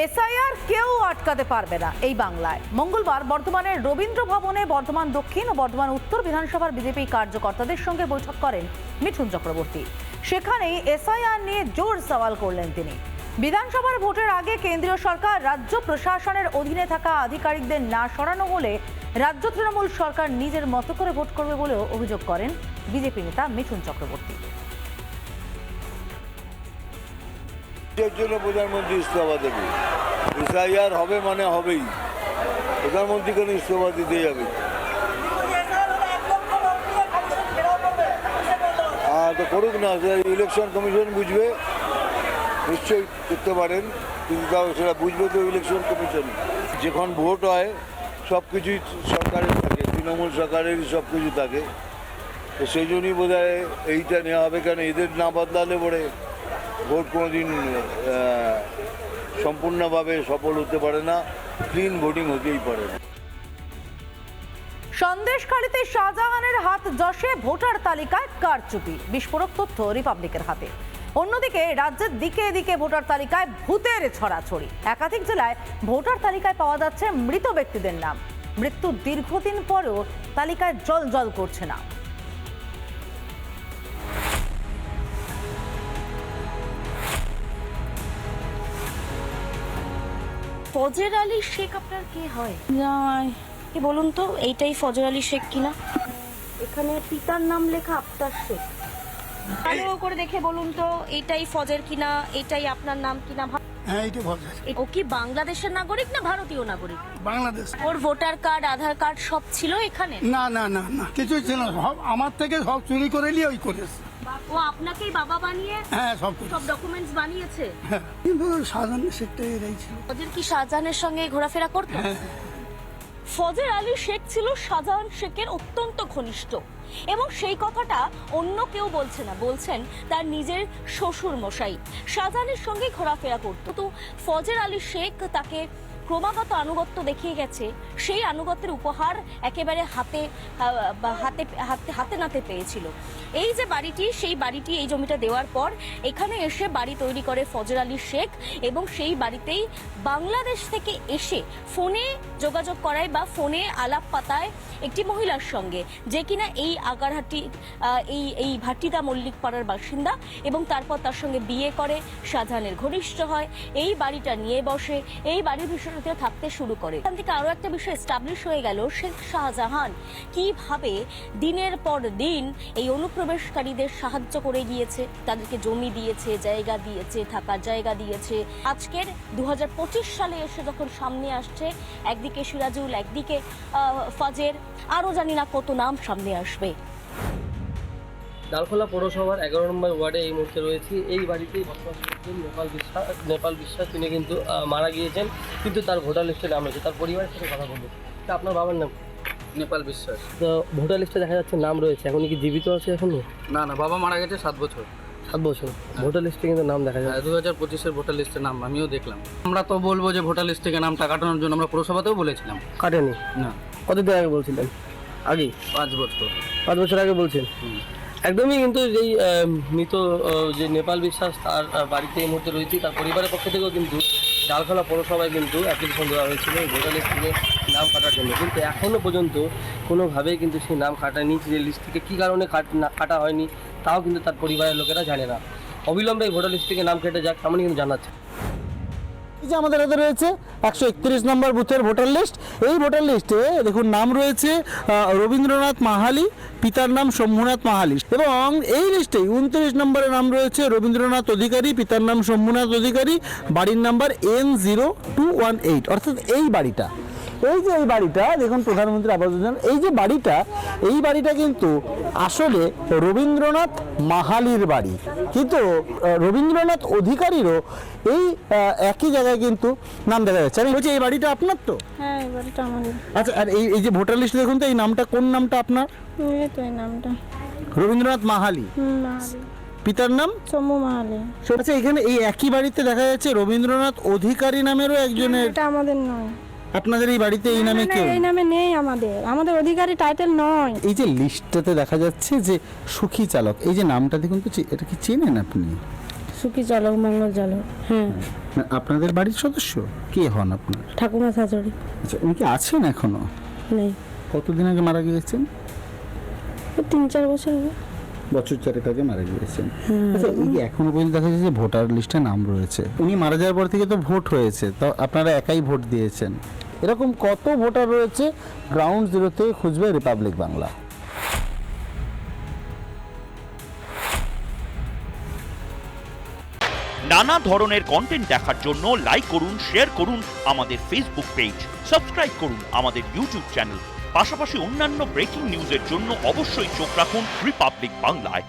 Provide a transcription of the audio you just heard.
SIR কেউ আটকাতে পারবে না এই বাংলায়। মঙ্গলবার বর্ধমানের রবীন্দ্র ভবনে বর্ধমান দক্ষিণ ও বর্ধমান উত্তর বিধানসভার বিজেপি কার্যকর্তাদের সঙ্গে বৈঠক করেন মিঠুন চক্রবর্তী। সেখানেই এসআইআর নিয়ে জোর সওয়াল করলেন তিনি। বিধানসভার ভোটের আগে কেন্দ্রীয় সরকার রাজ্য প্রশাসনের অধীনে থাকা আধিকারিকদের না সরানো হলে রাজ্য তৃণমূল সরকার নিজের মতো করে ভোট করবে বলেও অভিযোগ করেন বিজেপি নেতা মিঠুন চক্রবর্তী। এর জন্য প্রধানমন্ত্রী ইস্তফা দেবে। এসআইআর হবে মানে হবেই। প্রধানমন্ত্রী কেন ইস্তফা দিতে যাবে। হ্যাঁ তো করুক না ইলেকশন কমিশন বুঝবে, নিশ্চয়ই করতে পারেন, কিন্তু তাও সেটা বুঝবে তো ইলেকশন কমিশন। যখন ভোট হয়, সব কিছুই সরকারের থাকে, তৃণমূল সরকারেরই সব কিছু থাকে। তো সেই জন্যই বোধ এইটা নেওয়া হবে কেন এদের না বদলালে পরে ভোট কোনোদিন আহ, সম্পূর্ণভাবে সফল হতে পারে না ক্লিন ভোটিং হতেই পারে না। সন্দেশখালীতে শাহজাহানের হাত যশে ভোটার তালিকায় কারচুপি বিস্ফোরক তথ্য রিপাবলিকের হাতে। অন্যদিকে রাজ্যের দিকে এদিকে ভোটার তালিকায় ভূতের ছড়াছড়ি। একাধিক জেলায় ভোটার তালিকায় পাওয়া যাচ্ছে মৃত ব্যক্তিদের নাম। মৃত্যু দীর্ঘদিন পরেও তালিকায় জল জল করছে না। ফজর আলী শেখ আপনার কে হয়? কি বলুন তো এইটাই ফজর আলী শেখ কিনা? এখানে পিতার নাম লেখা আফতার শেখ। ভালো করে দেখে বলুন তো এটাই ফজর কিনা এটাই আপনার নাম কিনা? হ্যাঁ ও কি বাংলাদেশের নাগরিক না ভারতীয় নাগরিক? বাংলাদেশ। ওর ভোটার কার্ড আধার কার্ড সব ছিল এখানে? না না না না কিছুই ছিল না। সব আমার থেকে সব চুরি করে নিয়ে ওই করেছে। ও আপনাকেই বাবা বানিয়ে হ্যাঁ সব সব ডকুমেন্টস বানিয়েছে? হ্যাঁ কিন্তু সাধারণ সেটা এরাই ছিল। ফজর কি শাহজাহানের সঙ্গে ঘোরাফেরা করতো? ফজর আলী শেখ ছিল শাহজাহান শেখের অত্যন্ত ঘনিষ্ঠ এবং সেই কথাটা অন্য কেউ বলছে না। বলছেন তার নিজের শ্বশুর মশাই শাহজাহানের সঙ্গে ঘোরাফেরা করত। তো ফজর আলী শেখ তাকে ক্রমাগত আনুগত্য দেখিয়ে গেছে, সেই আনুগত্যের উপহার একেবারে হাতে হাতে হাতে হাতে নাতে পেয়েছিল। এই যে বাড়িটি, সেই বাড়িটি এই জমিটা দেওয়ার পর এখানে এসে বাড়ি তৈরি করে ফজর আলী শেখ এবং সেই বাড়িতেই বাংলাদেশ থেকে এসে ফোনে যোগাযোগ করায় বা ফোনে আলাপ পাতায় একটি মহিলার সঙ্গে, যে কিনা এই আগারহাটি এই এই ভাটিদা মল্লিক পাড়ার বাসিন্দা এবং তারপর তার সঙ্গে বিয়ে করে শাহজাহানের ঘনিষ্ঠ হয়, এই বাড়িটা নিয়ে বসে, এই বাড়ির বিষয়টিতে থাকতে শুরু করে। এখান থেকে আরও একটা বিষয় এস্টাবলিশ হয়ে গেল, শেখ শাহজাহান কীভাবে দিনের পর দিন এই অনুপ্রবেশকারীদের সাহায্য করে গিয়েছে, তাদেরকে জমি দিয়েছে, জায়গা দিয়েছে, থাকার জায়গা দিয়েছে। আজকের দু হাজার পঁচিশ সালে এসে যখন সামনে আসছে, একদিকে সিরাজুল, একদিকে ফাজের, আরও জানি না কত নাম সামনে আসবে। ডালখোলা পৌরসভার এগারো নম্বর ওয়ার্ডে এই মুহূর্তে রয়েছি। এই বাড়িতেই বসবাস করছেন নেপাল বিশ্বাস নেপাল বিশ্বাস তিনি কিন্তু মারা গিয়েছেন কিন্তু তার ভোটার লিস্টে নাম রয়েছে। তার পরিবারের সাথে কথা বলব। তা আপনার বাবার নাম নেপাল বিশ্বাস। তো ভোটার লিস্টে দেখা যাচ্ছে নাম রয়েছে। এখন কি জীবিত আছে এখনও না না বাবা মারা গেছে সাত বছর। সাত বছর। ভোটার লিস্টে কিন্তু নাম দেখা যায় দু হাজার পঁচিশের ভোটার লিস্টের নাম আমিও দেখলাম। আমরা তো বলব যে ভোটার লিস্ট থেকে নামটা কাটানোর জন্য আমরা পুরসভাতেও বলেছিলাম। কাটেনি? না। কতদিন আগে বলছিলেন? আগেই পাঁচ বছর। পাঁচ বছর আগে বলছেন? একদমই কিন্তু যেই মৃত যে নেপাল বিশ্বাস তার বাড়িতে এই মুহূর্তে রয়েছে, তার পরিবারের পক্ষ থেকেও কিন্তু ডালখোলা পৌরসভায় কিন্তু অ্যাপ্লিকেশন দেওয়া হয়েছিল ভোটার লিস্ট থেকে নাম কাটার জন্য। কিন্তু এখনও পর্যন্ত কোনোভাবেই কিন্তু সেই নাম কাটায়নি, যে লিস্ট থেকে কী কারণে কাটা হয়নি, তাও কিন্তু তার পরিবারের লোকেরা জানে না। অবিলম্বে ভোটার লিস্ট থেকে নাম কেটে যাক, এমনই কিন্তু জানাচ্ছে। এই যে আমাদের হাতে রয়েছে একশো একত্রিশ নম্বর বুথের ভোটার লিস্ট। এই ভোটার লিস্টে দেখুন, নাম রয়েছে রবীন্দ্রনাথ মাহালি, পিতার নাম শম্ভুনাথ মাহালি। এবং এই লিস্টে উনত্রিশ নম্বরে নাম রয়েছে রবীন্দ্রনাথ অধিকারী, পিতার নাম শম্ভুনাথ অধিকারী, বাড়ির number N zero two one eight. অর্থাৎ এই বাড়িটা। এই যে এই বাড়িটা দেখুন প্রধানমন্ত্রী আবাস যোজনা এই যে বাড়িটা এই বাড়িটা কিন্তু আসলে রবীন্দ্রনাথ মাহালির বাড়ি। কিন্তু রবীন্দ্রনাথ অধিকারীরও এই একই জায়গায় কিন্তু নাম দেখা যাচ্ছে। আমি বলছি এই বাড়িটা আপনার তো? হ্যাঁ এই বাড়িটা আমাদের আচ্ছা আর এই এই যে ভোটার লিস্ট দেখুন তো এই নামটা কোন নামটা আপনার? এই তো এই নামটা। রবীন্দ্রনাথ মাহালি। পিতার নাম? মাহালি। আচ্ছা এখানে এই একই বাড়িতে দেখা যাচ্ছে রবীন্দ্রনাথ অধিকারী নামেরও একজনের এটা আমাদের নয়। আপনাদের এই বাড়িতে এই নামে কেউ? এই নামে নেই আমাদের। আমাদের অধিকারী টাইটেল নয়। এই যে লিস্টটাতে দেখা যাচ্ছে যে সুখী চালক এই যে নামটা দেখুন তো এটা কি চেনেন আপনি? সুখী চালক মঙ্গল চালক হ্যাঁ। আপনাদের বাড়ির সদস্য? কে হন আপনার? ঠাকুমা শাশুড়ি। আচ্ছা উনি কি আছেন এখনও? নেই। কতদিন আগে মারা গিয়েছেন? তিন চার বছর আগে। বছর চারেক আগে মারা গিয়েছেন। আচ্ছা এই এখনও পর্যন্ত দেখা যাচ্ছে যে ভোটার লিস্টে নাম রয়েছে। উনি মারা যাওয়ার পর থেকে তো ভোট হয়েছে তো আপনারা একাই ভোট দিয়েছেন। এরকম কত ভোটার রয়েছে গ্রাউন্ড জিরোতে খুঁজবে রিপাবলিক বাংলা। নানা ধরনের কন্টেন্ট দেখার জন্য লাইক করুন শেয়ার করুন আমাদের ফেসবুক পেজ সাবস্ক্রাইব করুন আমাদের ইউটিউব চ্যানেল পাশাপাশি অন্যান্য ব্রেকিং নিউজের জন্য অবশ্যই চোখ রাখুন রিপাবলিক বাংলায়